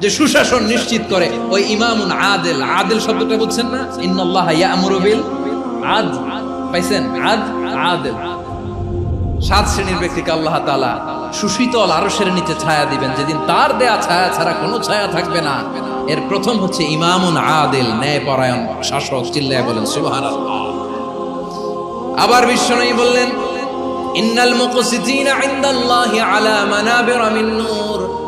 যে সুশাসন নিশ্চিত করে, ওই ইমামুন আদেল। আদেল শব্দটা বুঝছেন না? ইন্নাল্লাহ ইয়ামুরু বিল আদ। পাইছেন? আদ, আদেল। সাত শ্রেণির ব্যক্তিকে আল্লাহ তাআলা সুশীতল আরশের নিচে ছায়া দিবেন। যেদিন তার দেয়া ছায়া ছাড়া কোনো ছায়া থাকবে না। এর প্রথম হচ্ছে ইমামুন আদেল, ন্যায়পরায়ণ শাসক, চিল্লায় বলেন, সুবহানাল্লাহ। আবার বিশ্বনবী বললেন, ইন্নাল মুকসিতিনা ইনদাল্লাহি আলা মানাবির মিন নূর।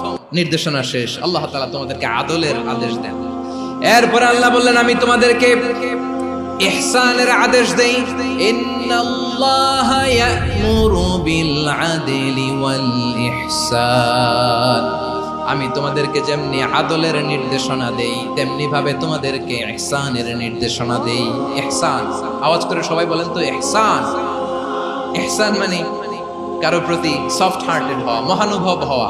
নির্দেশনা শেষ। আল্লাহ তালা তোমাদেরকে আদলের আদেশ দেন। এরপর আল্লাহ বললেন, আমি তোমাদেরকে ইহসানের আদেশ দেই। ইন্নাল্লাহ ইয়ামুরু বিল আদলি ওয়াল ইহসান আমি তোমাদেরকে যেমনি আদলের নির্দেশনা দেই তেমনি ভাবে তোমাদেরকে ইহসানের নির্দেশনা দেই। ইহসান, আওয়াজ করে সবাই বলেন তো, ইহসান। ইহসান মানে কারও প্রতি সফট হার্টেড হওয়া, মহানুভব হওয়া।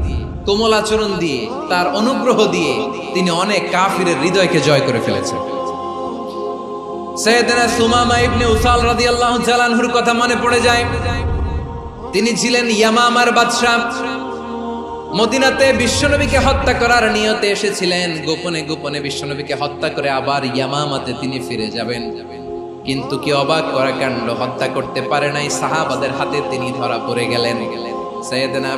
কোমল আচরণ দিয়ে, তার অনুগ্রহ দিয়ে তিনি অনেক কাফিরের হৃদয়কে জয় করে ফেলেছেন। তিনি ছিলেন ইয়ামামার এসেছিলেন। গোপনে গোপনে হত্যা করে আবার তিনি ফিরে যাবেন। কিন্তু কি অবাক করা কাণ্ড হত্যা করতে পারে নাই সাহাবাদের হাতে তিনি ধরা পড়ে গেলেন। সৈয়দনা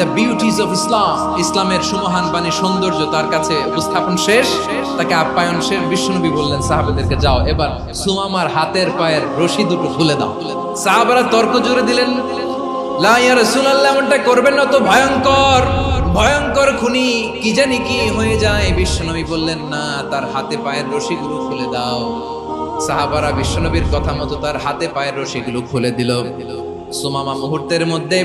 দ্য বিউটিজ অফ ইসলাম ইসলামের সুমহান বাণী সৌন্দর্য তার কাছে উপস্থাপন শেষ। তাকে আপ্যায়ন শেষ। বিশ্বনবী বললেন, সাহাবেদেরকে যাও, এবার সুমামার হাতের পায়ের রশি দুটো খুলে দাও। সাহাবারা তর্ক জুড়ে দিলেন করবেন না, তো ভয়ঙ্কর ভয়ঙ্কর খুনি কি জানি কি হয়ে যায়। বিশ্বনবী বললেন, না, তার হাতে পায়ের খুলে দাও। সাহাবারা বিশ্বনবীর কথা মতো তার হাতে পায়ের রশিগুলো খুলে দিল। সুমামা মুহূর্তের মধ্যে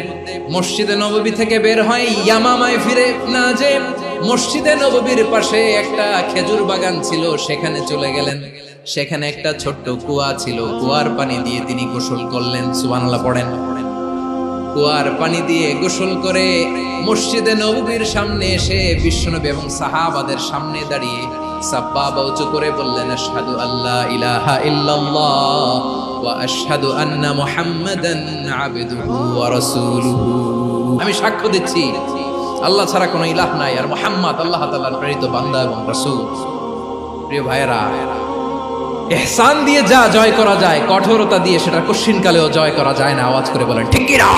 মসজিদে নববী থেকে বের হয়, ইয়ামামায় ফিরে না যে মসজিদে নববীর পাশে একটা খেজুর বাগান ছিল, সেখানে চলে গেলেন। সেখানে একটা ছোট্ট কুয়া ছিল, কুয়ার পানি দিয়ে তিনি গোসল করলেন, সুবহানাল্লাহ পড়েন। কুয়ার পানি দিয়ে গোসল করে মসজিদে নববীর সামনে এসে বিশ্বনবী এবং সাহাবাদের সামনে দাঁড়িয়ে সাব্বাবা উঁচু করে বললেন সাধু আল্লাহ ইলাহা ইল্লাল্লাহ। ওয়া أن محمدا عبده ورسوله. আমি সাক্ষ্য দিচ্ছি, আল্লাহ ছাড়া কোনো ইলাহ নাই, আর মোহাম্মদ আল্লাহ তাআলার প্রেরিত বান্দা এবং রাসূল। প্রিয় ভাইয়েরা এহসান দিয়ে যা জয় করা যায়, কঠোরতা দিয়ে সেটা কশিনকালেও জয় করা যায় না, আওয়াজ করে বলেন, ঠিক কি না